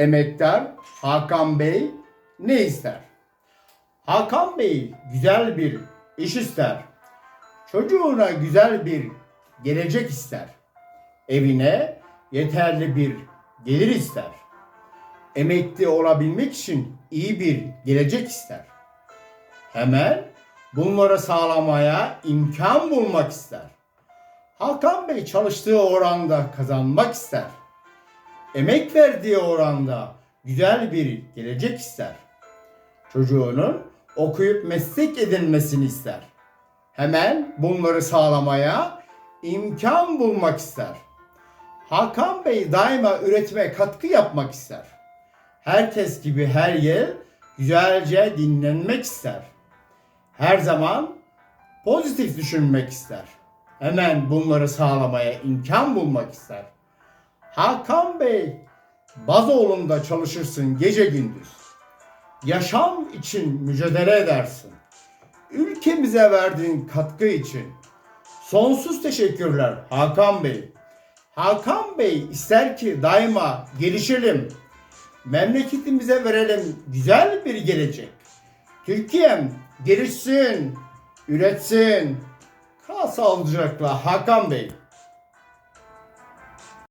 Emektar Hakan Bey ne ister? Hakan Bey güzel bir iş ister. Çocuğuna güzel bir gelecek ister. Evine yeterli bir gelir ister. Emekli olabilmek için iyi bir gelecek ister. Hemen bunları sağlamaya imkan bulmak ister. Hakan Bey çalıştığı oranda kazanmak ister. Emek verdiği oranda güzel bir gelecek ister. Çocuğunun okuyup meslek edinmesini ister. Hemen bunları sağlamaya imkan bulmak ister. Hakan Bey daima üretime katkı yapmak ister. Herkes gibi her yıl güzelce dinlenmek ister. Her zaman pozitif düşünmek ister. Hemen bunları sağlamaya imkan bulmak ister. Hakan Bey, Bazoğlu'nda çalışırsın gece gündüz. Yaşam için mücadele edersin. Ülkemize verdiğin katkı için sonsuz teşekkürler Hakan Bey. Hakan Bey ister ki daima gelişelim. Memleketimize verelim güzel bir gelecek. Türkiye'm gelişsin, üretsin. Kal sağlıcakla Hakan Bey.